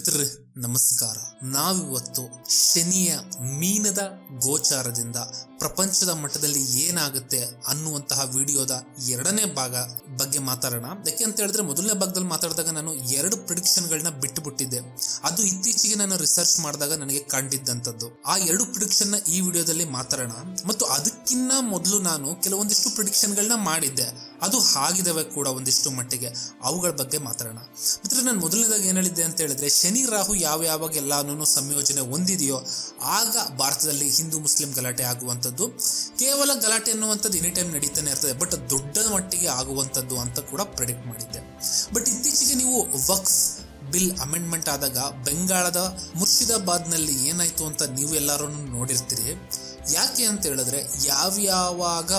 ಮಿತ್ರರೇ ನಮಸ್ಕಾರ. ನಾವಿವತ್ತು ಶನಿಯ ಮೀನದ ಗೋಚಾರದಿಂದ ಪ್ರಪಂಚದ ಮಟ್ಟದಲ್ಲಿ ಏನಾಗುತ್ತೆ ಅನ್ನುವಂತಹ ವಿಡಿಯೋದ ಎರಡನೇ ಭಾಗ ಬಗ್ಗೆ ಮಾತಾಡೋಣ. ಯಾಕೆ ಅಂತ ಹೇಳಿದ್ರೆ ಮೊದಲನೇ ಭಾಗದಲ್ಲಿ ಮಾತಾಡಿದಾಗ ನಾನು ಎರಡು ಪ್ರಿಡಿಕ್ಷನ್ಗಳನ್ನ ಬಿಟ್ಟು ಬಿಟ್ಟಿದ್ದೆ ಅದು ಇತ್ತೀಚೆಗೆ ನಾನು ರಿಸರ್ಚ್ ಮಾಡಿದಾಗ ನನಗೆ ಕಂಡಿದ್ದಂಥದ್ದು. ಆ ಎರಡು ಪ್ರಿಡಿಕ್ಷನ್ನ ಈ ವಿಡಿಯೋದಲ್ಲಿ ಮಾತಾಡೋಣ. ಮತ್ತು ಅದಕ್ಕಿನ್ನ ಮೊದಲು ನಾನು ಕೆಲವೊಂದಿಷ್ಟು ಪ್ರಿಡಿಕ್ಷನ್ಗಳನ್ನ ಮಾಡಿದ್ದೆ. ಅದು ಆಗಿದವೆ ಕೂಡ ಒಂದಿಷ್ಟು ಮಟ್ಟಿಗೆ. ಅವುಗಳ ಬಗ್ಗೆ ಮಾತಾಡೋಣ. ಮಿತ್ರ ನಾನು ಮೊದಲನೇದಾಗಿ ಏನು ಹೇಳಿದ್ದೆ ಅಂತ ಹೇಳಿದ್ರೆ, ಶನಿ ರಾಹು ಯಾವ ಯಾವಾಗ ಎಲ್ಲಾನು ಸಂಯೋಜನೆ ಹೊಂದಿದೆಯೋ ಆಗ ಭಾರತದಲ್ಲಿ ಹಿಂದೂ ಮುಸ್ಲಿಂ ಗಲಾಟೆ ಆಗುವಂಥದ್ದು. ಕೇವಲ ಗಲಾಟೆ ಅನ್ನುವಂಥದ್ದು ಎನಿ ಟೈಮ್ ನಡೀತಾನೆ ಇರ್ತದೆ. ಬಟ್ ದೊಡ್ಡ ಮಟ್ಟಿಗೆ ಆಗುವಂಥದ್ದು ಅಂತ ಕೂಡ ಪ್ರೆಡಿಕ್ಟ್ ಮಾಡಿದ್ದೆ. ಬಟ್ ಇತ್ತೀಚೆಗೆ ನೀವು ವಕ್ಸ್ ಬಿಲ್ ಅಮೆಂಡ್ಮೆಂಟ್ ಆದಾಗ, ಬೆಂಗಾಳದ ಮುರ್ಷಿದಾಬಾದ್ನಲ್ಲಿ ಏನಾಯ್ತು ಅಂತ ನೀವು ಎಲ್ಲರೂ ನೋಡಿರ್ತೀರಿ. ಯಾಕೆ ಅಂತ ಹೇಳಿದ್ರೆ, ಯಾವ್ಯಾವಾಗ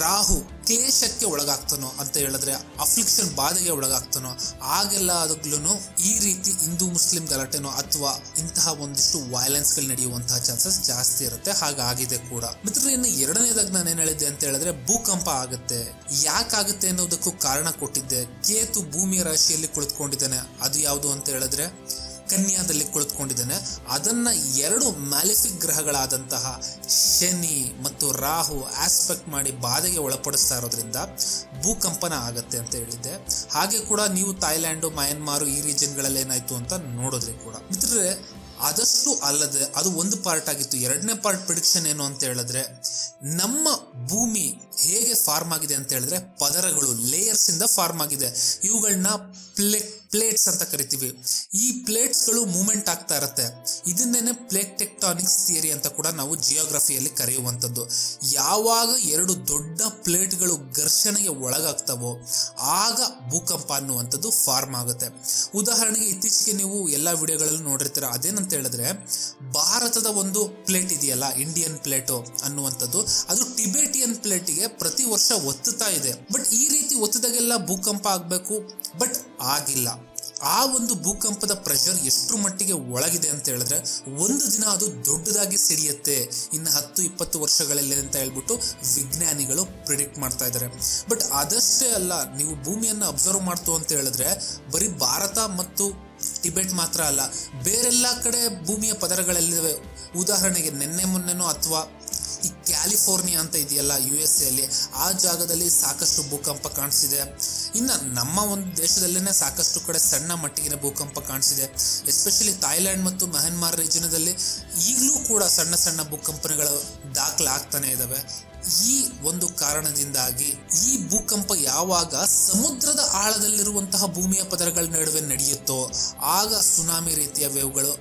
ರಾಹು ಕ್ಲೇಶಕ್ಕೆ ಒಳಗಾಗ್ತಾನೋ ಅಂತ ಹೇಳಿದ್ರೆ ಅಫ್ಲಿಕ್ಷನ್ ಬಾಧೆಗೆ ಒಳಗಾಗ್ತಾನೋ ಆಗೆಲ್ಲ ಅದಗ್ಲೂ ಈ ರೀತಿ ಹಿಂದೂ ಮುಸ್ಲಿಂ ಗಲಾಟೆನೋ ಅಥವಾ ಇಂತಹ ಒಂದಿಷ್ಟು ವೈಲೆನ್ಸ್ಗಳು ನಡೆಯುವಂತಹ ಚಾನ್ಸಸ್ ಜಾಸ್ತಿ ಇರುತ್ತೆ. ಹಾಗಾಗಿದೆ ಕೂಡ. ಮಿತ್ರರೇ, ಇನ್ನು ಎರಡನೇದಾಗಿ ನಾನು ಏನ್ ಹೇಳಿದ್ದೆ ಅಂತ ಹೇಳಿದ್ರೆ ಭೂಕಂಪ ಆಗುತ್ತೆ. ಯಾಕಾಗುತ್ತೆ ಅನ್ನೋದಕ್ಕೂ ಕಾರಣ ಕೊಟ್ಟಿದ್ದೆ. ಕೇತು ಭೂಮಿಯ ರಾಶಿಯಲ್ಲಿ ಕುಳಿತುಕೊಂಡಿದ್ದಾನೆ. ಅದು ಯಾವುದು ಅಂತ ಹೇಳಿದ್ರೆ ಕನ್ಯಾದಲ್ಲಿ ಕುಳಿತುಕೊಂಡಿದ್ದಾನೆ. ಅದನ್ನ ಎರಡು ಮ್ಯಾಲಿಫಿಕ್ ಗ್ರಹಗಳಾದಂತಹ ಶನಿ ಮತ್ತು ರಾಹು ಆಸ್ಪೆಕ್ಟ್ ಮಾಡಿ ಬಾಧೆಗೆ ಒಳಪಡಿಸ್ತಾ ಇರೋದ್ರಿಂದ ಭೂಕಂಪನ ಆಗತ್ತೆ ಅಂತ ಹೇಳಿದ್ದೆ. ಹಾಗೆ ಕೂಡ ನೀವು ಥಾಯ್ಲ್ಯಾಂಡು ಮಯನ್ಮಾರು ಈ ರೀಜನ್ಗಳಲ್ಲಿ ಏನಾಯ್ತು ಅಂತ ನೋಡಿದ್ರಿ ಕೂಡ. ಮಿತ್ರರೇ, ಆದಷ್ಟು ಅಲ್ಲದೆ ಅದು ಒಂದು ಪಾರ್ಟ್ ಆಗಿತ್ತು. ಎರಡನೇ ಪಾರ್ಟ್ ಪ್ರಿಡಿಕ್ಷನ್ ಏನು ಅಂತ ಹೇಳಿದ್ರೆ, ನಮ್ಮ ಭೂಮಿ ಹೇಗೆ ಫಾರ್ಮ್ ಆಗಿದೆ ಅಂತ ಹೇಳಿದ್ರೆ ಪದರಗಳು, ಲೇಯರ್ಸ್ ಇಂದ ಫಾರ್ಮ್ ಆಗಿದೆ. ಇವುಗಳನ್ನ ಪ್ಲೇ, ಪ್ಲೇಟ್ಸ್ ಅಂತ ಕರಿತೀವಿ. ಈ ಪ್ಲೇಟ್ಸ್ಗಳು ಮೂವ್ಮೆಂಟ್ ಆಗ್ತಾ ಇರುತ್ತೆ. ಇದನ್ನೇನೆ ಪ್ಲೇಟ್ ಟೆಕ್ಟಾನಿಕ್ಸ್ ಥಿಯರಿ ಅಂತ ಕೂಡ ನಾವು ಜಿಯೋಗ್ರಫಿಯಲ್ಲಿ ಕರೆಯುವಂಥದ್ದು. ಯಾವಾಗ ಎರಡು ದೊಡ್ಡ ಪ್ಲೇಟ್ಗಳು ಘರ್ಷಣೆಗೆ ಒಳಗಾಗ್ತವೋ, ಆಗ ಭೂಕಂಪ ಅನ್ನುವಂಥದ್ದು ಫಾರ್ಮ್ ಆಗುತ್ತೆ. ಉದಾಹರಣೆಗೆ ಇತ್ತೀಚೆಗೆ ನೀವು ಎಲ್ಲ ವಿಡಿಯೋಗಳಲ್ಲೂ ನೋಡಿರ್ತೀರ, ಅದೇನಂತ ಹೇಳಿದ್ರೆ ಭಾರತದ ಒಂದು ಪ್ಲೇಟ್ ಇದೆಯಲ್ಲ, ಇಂಡಿಯನ್ ಪ್ಲೇಟು ಅನ್ನುವಂಥದ್ದು. ಅದು ಟಿಬೆಟಿಯನ್ ಪ್ಲೇಟಿಗೆ ಪ್ರತಿ ವರ್ಷ ಒತ್ತುತ್ತಾ ಇದೆ. ಬಟ್ ಈ ರೀತಿ ಒತ್ತಿದಾಗೆಲ್ಲ ಭೂಕಂಪ ಆಗಬೇಕು. ಬಟ್ ಆಗಿಲ್ಲ. ಆ ಒಂದು ಭೂಕಂಪದ ಪ್ರೆಷರ್ ಎಷ್ಟು ಮಟ್ಟಿಗೆ ಒಳಗಿದೆ ಅಂತ ಹೇಳಿದ್ರೆ, ಒಂದು ದಿನ ಅದು ದೊಡ್ಡದಾಗಿ ಸಿಡಿಯುತ್ತೆ ಇನ್ನು ಹತ್ತು, ಇಪ್ಪತ್ತು ವರ್ಷಗಳಲ್ಲಿ ಅಂತ ಹೇಳ್ಬಿಟ್ಟು ವಿಜ್ಞಾನಿಗಳು ಪ್ರಿಡಿಕ್ಟ್ ಮಾಡ್ತಾ ಇದ್ದಾರೆ. ಬಟ್ ಅದಷ್ಟೇ ಅಲ್ಲ, ನೀವು ಭೂಮಿಯನ್ನು ಅಬ್ಸರ್ವ್ ಮಾಡ್ತು ಅಂತ ಹೇಳಿದ್ರೆ, ಬರೀ ಭಾರತ ಮತ್ತು ಟಿಬೆಟ್ ಮಾತ್ರ ಅಲ್ಲ, ಬೇರೆಲ್ಲ ಕಡೆ ಭೂಮಿಯ ಪದರಗಳಲ್ಲಿವೆ. ಉದಾಹರಣೆಗೆ ನಿನ್ನೆ, ಮೊನ್ನೆನೋ ಅಥವಾ ಈ ಕ್ಯಾಲಿಫೋರ್ನಿಯಾ ಅಂತ ಇದೆಯಲ್ಲ ಯು ಎಸ್ ಎಲ್ಲಿ ಆ ಜಾಗದಲ್ಲಿ ಸಾಕಷ್ಟು ಭೂಕಂಪ ಕಾಣಿಸಿದೆ ಇನ್ನು ನಮ್ಮ ಒಂದು ದೇಶದಲ್ಲೇ ಸಾಕಷ್ಟು ಕಡೆ ಸಣ್ಣ ಮಟ್ಟಿಗಿನ ಭೂಕಂಪ ಕಾಣಿಸಿದೆ ಎಸ್ಪೆಷಲಿ ಥಾಯ್ಲ್ಯಾಂಡ್ ಮತ್ತು ಮೆಹನ್ಮಾರ್ ರೀಜನದಲ್ಲಿ ಈಗಲೂ ಕೂಡ ಸಣ್ಣ ಸಣ್ಣ ಭೂಕಂಪನಗಳು ದಾಖಲೆ ಆಗ್ತಾನೆ ಇದ್ದಾವೆ ಈ ಒಂದು ಕಾರಣದಿಂದಾಗಿ ಈ ಭೂಕಂಪ ಯಾವಾಗ ಸಮುದ್ರದ ಆಳದಲ್ಲಿರುವಂತಹ ಭೂಮಿಯ ಪದರಗಳ ನಡುವೆ ನಡೆಯುತ್ತೋ, ಆಗ ಸುನಾಮಿ ರೀತಿಯ ವೇವ್ಗಳು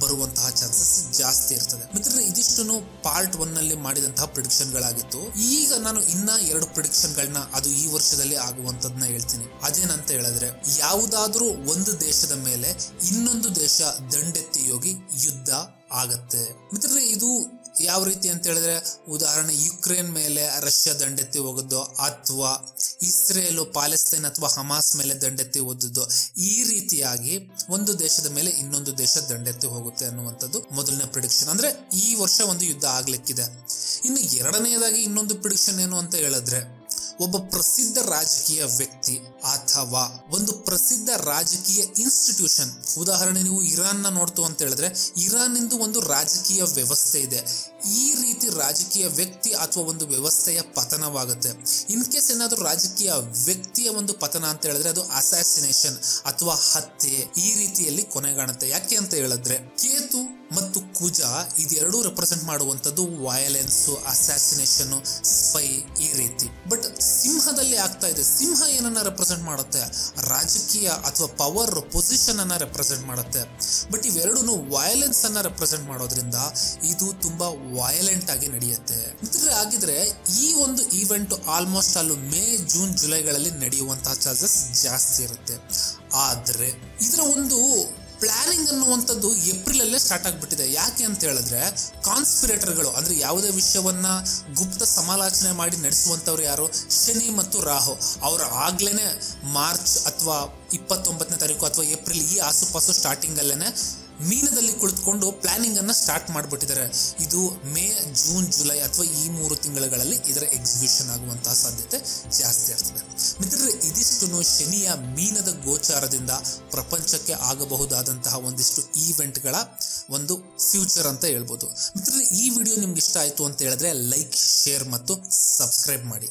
ಬರುವಂತಹ ಚಾನ್ಸಸ್ ಜಾಸ್ತಿ ಇರ್ತದೆ. ಮಿತ್ರರೇ ಇದಿಷ್ಟು ಪಾರ್ಟ್ ಒನ್ನಲ್ಲಿ ಮಾಡಿದಂತಹ ಪ್ರಿಡಿಕ್ಷನ್ ಗಳಾಗಿತ್ತು. ಈಗ ನಾನು ಇನ್ನ ಎರಡು ಪ್ರಿಡಿಕ್ಷನ್ ಗಳನ್ನ ಅದು ಈ ವರ್ಷದಲ್ಲಿ ಆಗುವಂತದ್ನ ಹೇಳ್ತೀನಿ. ಅದೇನಂತ ಹೇಳಿದ್ರೆ, ಯಾವುದಾದ್ರೂ ಒಂದು ದೇಶದ ಮೇಲೆ ಇನ್ನೊಂದು ದೇಶ ದಂಡೆತ್ತಿ ಹೋಗಿ ಯುದ್ಧ ಆಗತ್ತೆ. ಮಿತ್ರರೇ, ಇದು ಯಾವ ರೀತಿ ಅಂತ ಹೇಳಿದ್ರೆ, ಉದಾಹರಣೆ, ಯುಕ್ರೇನ್ ಮೇಲೆ ರಷ್ಯಾ ದಂಡೆತ್ತಿ ಹೋಗೋದು ಅಥವಾ ಇಸ್ರೇಲು ಪ್ಯಾಲೆಸ್ತೈನ್ ಅಥವಾ ಹಮಾಸ್ ಮೇಲೆ ದಂಡೆತ್ತಿ ಹೋದದ್ದು. ಈ ರೀತಿಯಾಗಿ ಒಂದು ದೇಶದ ಮೇಲೆ ಇನ್ನೊಂದು ದೇಶ ದಂಡೆತ್ತಿ ಹೋಗುತ್ತೆ ಅನ್ನುವಂಥದ್ದು ಮೊದಲನೇ ಪ್ರಿಡಿಕ್ಷನ್ ಅಂದ್ರೆ ಈ ವರ್ಷ ಒಂದು ಯುದ್ಧ ಆಗ್ಲಿಕ್ಕಿದೆ. ಇನ್ನು ಎರಡನೆಯದಾಗಿ ಇನ್ನೊಂದು ಪ್ರಿಡಿಕ್ಷನ್ ಏನು ಅಂತ ಹೇಳಿದ್ರೆ, ಒಬ್ಬ ಪ್ರಸಿದ್ಧ ರಾಜಕೀಯ ವ್ಯಕ್ತಿ ಅಥವಾ ಒಂದು ಪ್ರಸಿದ್ಧ ರಾಜಕೀಯ ಇನ್ಸ್ಟಿಟ್ಯೂಷನ್ ಉದಾಹರಣೆ, ನೀವು ಇರಾನ್ನ ನೋಡ್ತು ಅಂತ ಹೇಳಿದ್ರೆ ಇರಾನ್ ಇಂದು ಒಂದು ರಾಜಕೀಯ ವ್ಯವಸ್ಥೆ ಇದೆ. ಈ ರೀತಿ ರಾಜಕೀಯ ವ್ಯಕ್ತಿ ಅಥವಾ ಒಂದು ವ್ಯವಸ್ಥೆಯ ಪತನವಾಗುತ್ತೆ. ಇನ್ ಕೇಸ್ ಏನಾದರೂ ರಾಜಕೀಯ ವ್ಯಕ್ತಿಯ ಒಂದು ಪತನ ಅಂತ ಹೇಳಿದ್ರೆ, ಅದು ಅಸಾಸಿನೇಷನ್ ಅಥವಾ ಹತ್ಯೆ ಈ ರೀತಿಯಲ್ಲಿ ಕೊನೆಗಾಣುತ್ತೆ. ಯಾಕೆ ಅಂತ ಹೇಳಿದ್ರೆ, ಕೇತು ಮತ್ತು ಕುಜ ಇದೆರಡೂ ರೆಪ್ರೆಸೆಂಟ್ ಮಾಡುವಂಥದ್ದು ವಯಲೆನ್ಸ್ ಅಸಾಸಿನೇಷನ್ ಸ್ಪೈ ಈ ರೀತಿ. ಬಟ್ ಸಿಂಹದಲ್ಲಿ ಆಗ್ತಾ ಇದೆ. ಸಿಂಹ ಏನನ್ನ ರೆಪ್ರೆಸೆಂಟ್ ಮಾಡುತ್ತೆ? ರಾಜಕೀಯ ಅಥವಾ ಪವರ್ ಪೊಸಿಷನ್ ಅನ್ನ ರೆಪ್ರೆಸೆಂಟ್ ಮಾಡುತ್ತೆ. ಬಟ್ ಇವೆರಡೂ ವಯಲೆನ್ಸ್ ಅನ್ನ ರೆಪ್ರೆಸೆಂಟ್ ಮಾಡೋದ್ರಿಂದ ಇದು ತುಂಬಾ ವಯಲೆಂಟ್ ಆಗಿ ನಡೆಯುತ್ತೆ. ಮಿತ್ರರೇ ಆಗಿದ್ರೆ ಈ ಒಂದು ಈವೆಂಟ್ ಆಲ್ಮೋಸ್ಟ್ ಅಲ್ಲೂ ಮೇ ಜೂನ್ ಜುಲೈಗಳಲ್ಲಿ ನಡೆಯುವಂತಹ ಚಾನ್ಸಸ್ ಜಾಸ್ತಿ ಇರುತ್ತೆ. ಆದರೆ, ಇದರ ಒಂದು ಪ್ಲಾನಿಂಗ್ ಅನ್ನುವಂಥದ್ದು ಏಪ್ರಿಲ್ ಅಲ್ಲೇ ಸ್ಟಾರ್ಟ್ ಆಗಿಬಿಟ್ಟಿದೆ. ಯಾಕೆ ಅಂತ ಹೇಳಿದ್ರೆ ಕಾನ್ಸ್ಪಿರೇಟರ್ಗಳು ಅಂದ್ರೆ ಯಾವುದೇ ವಿಷಯವನ್ನ ಗುಪ್ತ ಸಮಾಲೋಚನೆ ಮಾಡಿ ನಡೆಸುವಂಥವ್ರು ಯಾರು? ಶನಿ ಮತ್ತು ರಾಹು. ಅವರು ಆಗ್ಲೇನೆ ಮಾರ್ಚ್ ಅಥವಾ ಇಪ್ಪತ್ತೊಂಬತ್ತನೇ ತಾರೀಕು ಅಥವಾ ಏಪ್ರಿಲ್ ಈ ಆಸುಪಾಸು ಸ್ಟಾರ್ಟಿಂಗ್ ಅಲ್ಲೇನೆ ಮೀನದಲ್ಲಿ ಕುಳಿತುಕೊಂಡು ಪ್ಲಾನಿಂಗ್ ಅನ್ನ ಸ್ಟಾರ್ಟ್ ಮಾಡಿಬಿಟ್ಟಿದ್ದಾರೆ. ಇದು ಮೇ, ಜೂನ್, ಜುಲೈ ಅಥವಾ ಈ ಮೂರು ತಿಂಗಳುಗಳಲ್ಲಿ ಇದರ ಎಕ್ಸಿಬಿಷನ್ ಆಗುವಂತಹ ಸಾಧ್ಯತೆ ಜಾಸ್ತಿ ಇರ್ತದೆ ಮಿತ್ರರೇ ಇದಿಷ್ಟು ಶನಿಯ ಮೀನದ ಗೋಚಾರದಿಂದ ಪ್ರಪಂಚಕ್ಕೆ ಆಗಬಹುದಾದಂತಹ ಒಂದಿಷ್ಟು ಈವೆಂಟ್ಗಳ ಒಂದು ಫ್ಯೂಚರ್ ಅಂತ ಹೇಳ್ಬೋದು. ಮಿತ್ರರೇ, ಈ ವಿಡಿಯೋ ನಿಮ್ಗೆ ಇಷ್ಟ ಆಯಿತು ಅಂತ ಹೇಳಿದ್ರೆ ಲೈಕ್ ಶೇರ್ ಮತ್ತು ಸಬ್ಸ್ಕ್ರೈಬ್ ಮಾಡಿ.